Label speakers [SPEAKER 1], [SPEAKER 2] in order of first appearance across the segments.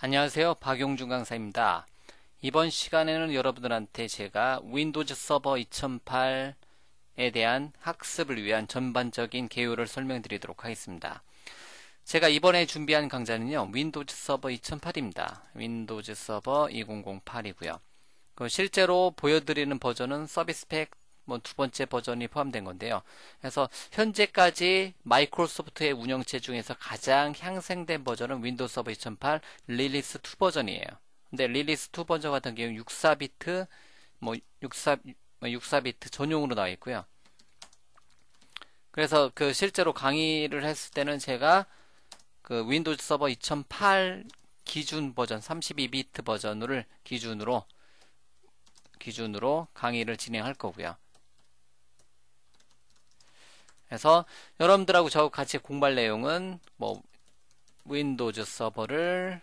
[SPEAKER 1] 안녕하세요. 박용준 강사입니다. 이번 시간에는 여러분들한테 제가 윈도우즈 서버 2008에 대한 학습을 위한 전반적인 개요를 설명드리도록 하겠습니다. 제가 이번에 준비한 강좌는요. 윈도우즈 서버 2008입니다. 윈도우즈 서버 2008이고요. 그 실제로 보여드리는 버전은 서비스팩 뭐 두 번째 버전이 포함된 건데요. 그래서 현재까지 마이크로소프트의 운영체 중에서 가장 향생된 버전은 윈도우 서버 2008 릴리스 2 버전이에요. 근데 릴리스 2 버전 같은 경우 64비트 뭐 64, 64비트 뭐 전용으로 나와 있고요. 그래서 그 실제로 강의를 했을 때는 제가 그 윈도우 서버 2008 기준 버전 32비트 버전을 기준으로 기준으로 강의를 진행할 거고요. 그래서 여러분들하고 저 같이 공부할 내용은 뭐 윈도우즈 서버를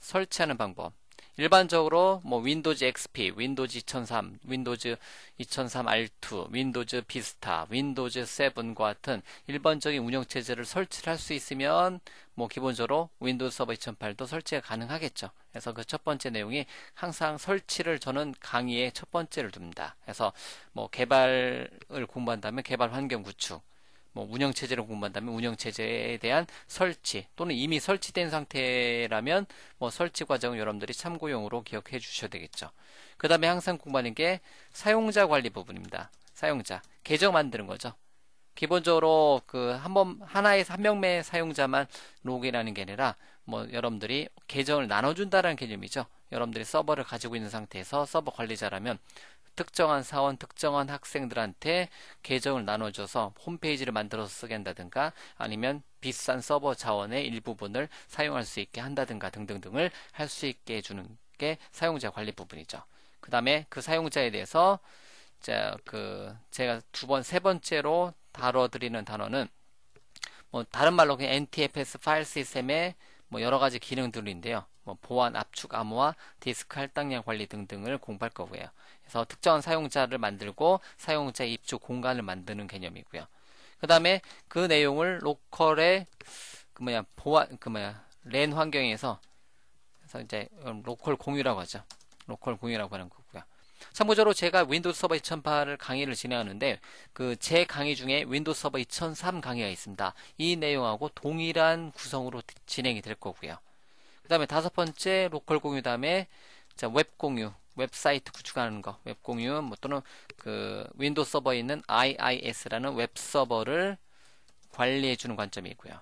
[SPEAKER 1] 설치하는 방법 일반적으로 뭐 윈도우즈 XP, 윈도우즈 2003, 윈도우즈 2003 R2, 윈도우즈 비스타, 윈도우즈 7과 같은 일반적인 운영 체제를 설치를 할 수 있으면 뭐 기본적으로 윈도우 서버 2008도 설치가 가능하겠죠. 그래서 그 첫 번째 내용이 항상 설치를 저는 강의의 첫 번째를 둡니다. 그래서 뭐 개발을 공부한다면 개발 환경 구축, 뭐 운영 체제를 공부한다면 운영 체제에 대한 설치 또는 이미 설치된 상태라면 뭐 설치 과정을 여러분들이 참고용으로 기억해 주셔야 되겠죠. 그 다음에 항상 공부하는 게 사용자 관리 부분입니다. 사용자 계정 만드는 거죠. 기본적으로 그 한 번 하나의 한 명의 사용자만 로그인하는 게 아니라 뭐 여러분들이 계정을 나눠준다는 개념이죠. 여러분들이 서버를 가지고 있는 상태에서 서버 관리자라면 특정한 사원, 특정한 학생들한테 계정을 나눠줘서 홈페이지를 만들어서 쓰게 한다든가 아니면 비싼 서버 자원의 일부분을 사용할 수 있게 한다든가 등등등을 할 수 있게 해주는 게 사용자 관리 부분이죠. 그 다음에 그 사용자에 대해서 자, 그 제가 두 번, 세 번째로 다뤄드리는 단어는 뭐 다른 말로 그냥 NTFS 파일 시스템의 뭐 여러 가지 기능들인데요. 뭐 보안, 압축, 암호화, 디스크 할당량 관리 등등을 공부할 거고요. 그래서 특정한 사용자를 만들고 사용자 입주 공간을 만드는 개념이고요. 그 다음에 그 내용을 로컬의 그 뭐야 보안 그 뭐야 랜 환경에서 그래서 이제 로컬 공유라고 하죠. 로컬 공유라고 하는 거고요. 참고적으로 제가 윈도우 서버 2008을 강의를 진행하는데 그 제 강의 중에 윈도우 서버 2003 강의가 있습니다. 이 내용하고 동일한 구성으로 진행이 될 거고요. 그 다음에 다섯 번째 로컬 공유 다음에 자, 웹 공유 웹사이트 구축하는 거, 웹 공유, 뭐 또는 그 윈도우 서버에 있는 IIS라는 웹 서버를 관리해 주는 관점이 있고요.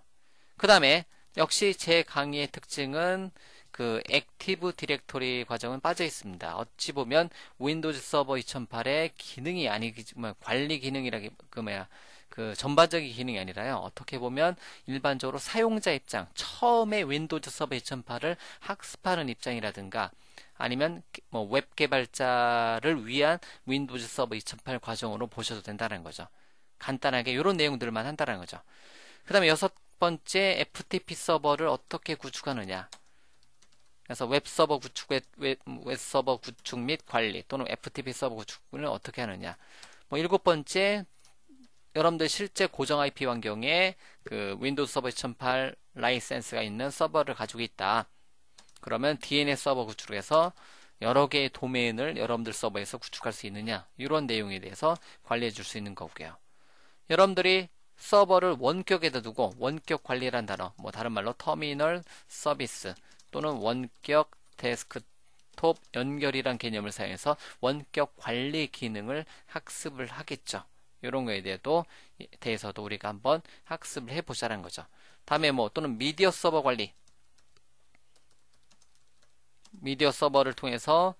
[SPEAKER 1] 그 다음에 역시 제 강의의 특징은 그 액티브 디렉토리 과정은 빠져 있습니다. 어찌 보면 윈도우즈 서버 2008의 기능이 아니지만 관리 기능이라기 그 뭐야 그 전반적인 기능이 아니라요. 어떻게 보면 일반적으로 사용자 입장, 처음에 윈도우즈 서버 2008을 학습하는 입장이라든가 아니면 뭐 웹 개발자를 위한 윈도우즈 서버 2008 과정으로 보셔도 된다는 거죠. 간단하게 이런 내용들만 한다는 거죠. 그 다음에 여섯 번째 FTP 서버를 어떻게 구축하느냐. 그래서 웹 서버 구축, 웹, 웹, 웹 서버 구축 및 관리 또는 FTP 서버 구축을 어떻게 하느냐. 뭐 일곱 번째 여러분들 실제 고정 IP 환경에 그 윈도우 서버 2008 라이센스가 있는 서버를 가지고 있다. 그러면 DNS 서버 구축을 해서 여러 개의 도메인을 여러분들 서버에서 구축할 수 있느냐 이런 내용에 대해서 관리해 줄 수 있는 거고요. 여러분들이 서버를 원격에다 두고 원격 관리란 단어 뭐 다른 말로 터미널 서비스 또는 원격 데스크톱 연결이란 개념을 사용해서 원격 관리 기능을 학습을 하겠죠. 이런 거에 대해도 대해서도 우리가 한번 학습을 해보자는 거죠. 다음에 뭐 또는 미디어 서버 관리 미디어 서버를 통해서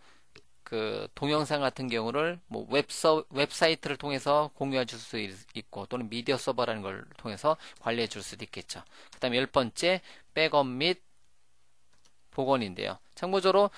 [SPEAKER 1] 그 동영상 같은 경우를 뭐 웹서, 웹사이트를 통해서 공유해 줄 수 있고 또는 미디어 서버라는 걸 통해서 관리해 줄 수도 있겠죠. 그 다음에 열 번째 백업 및 복원인데요. 참고적으로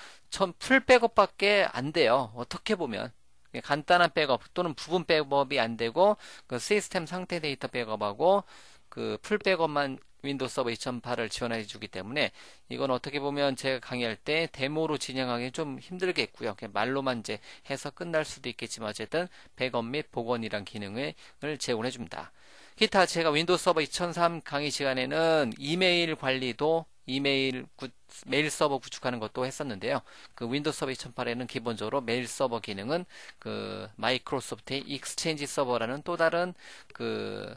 [SPEAKER 1] 풀 백업밖에 안 돼요. 어떻게 보면 간단한 백업 또는 부분 백업이 안 되고 그 시스템 상태 데이터 백업하고 그 풀 백업만 윈도우 서버 2008을 지원해 주기 때문에 이건 어떻게 보면 제가 강의할 때 데모로 진행하기 좀 힘들겠고요. 그냥 말로만 이제 해서 끝날 수도 있겠지만 어쨌든 백업 및 복원이란 기능을 제공해 줍니다. 기타 제가 윈도우 서버 2003 강의 시간에는 이메일 관리도 이메일 구, 메일 서버 구축하는 것도 했었는데요. 그 윈도우 서버 2008에는 기본적으로 메일 서버 기능은 그 마이크로소프트의 익스체인지 서버라는 또 다른 그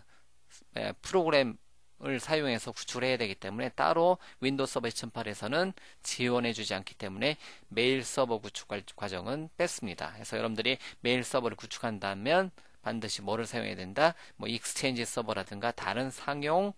[SPEAKER 1] 에, 프로그램 을 사용해서 구축을 해야 되기 때문에 따로 윈도우 서버 2008에서는 지원해 주지 않기 때문에 메일 서버 구축 과정은 뺐습니다. 그래서 여러분들이 메일 서버를 구축한다면 반드시 뭐를 사용해야 된다? 뭐 익스체인지 서버라든가 다른 상용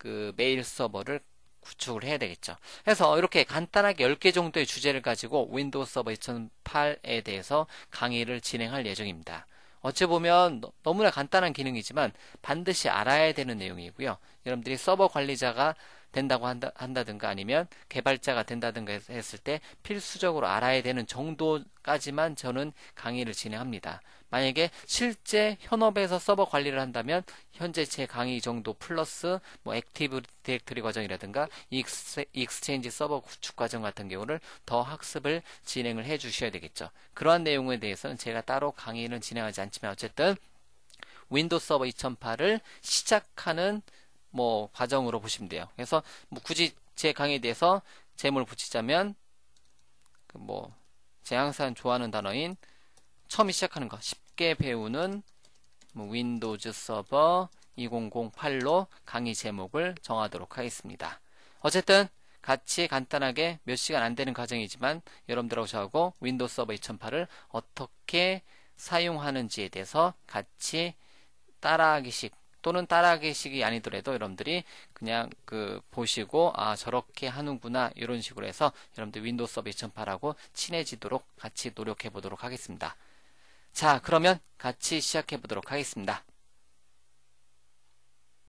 [SPEAKER 1] 그 메일 서버를 구축을 해야 되겠죠. 그래서 이렇게 간단하게 10개 정도의 주제를 가지고 윈도우 서버 2008에 대해서 강의를 진행할 예정입니다. 어찌 보면 너무나 간단한 기능이지만 반드시 알아야 되는 내용이고요. 여러분들이 서버 관리자가 된다고 한다, 한다든가 아니면 개발자가 된다든가 했을 때 필수적으로 알아야 되는 정도까지만 저는 강의를 진행합니다. 만약에 실제 현업에서 서버 관리를 한다면 현재 제 강의 정도 플러스 뭐 액티브 디렉터리 과정이라든가 익스, 익스체인지 서버 구축 과정 같은 경우를 더 학습을 진행을 해 주셔야 되겠죠. 그러한 내용에 대해서는 제가 따로 강의는 진행하지 않지만 어쨌든 윈도우 서버 2008을 시작하는 뭐 과정으로 보시면 돼요. 그래서 뭐 굳이 제 강의에 대해서 제목을 붙이자면 그뭐 제가 항상 좋아하는 단어인 처음 시작하는 거 쉽게 배우는 뭐 윈도우즈 서버 2008로 강의 제목을 정하도록 하겠습니다. 어쨌든 같이 간단하게 몇 시간 안 되는 과정이지만 여러분들하고 저하고 윈도우 서버 2008을 어떻게 사용하는지에 대해서 같이 따라하기식 또는 따라하기식이 아니더라도 여러분들이 그냥 그 보시고 아 저렇게 하는구나 이런 식으로 해서 여러분들 윈도우 서버 2008하고 친해지도록 같이 노력해 보도록 하겠습니다. 자, 그러면 같이 시작해 보도록 하겠습니다.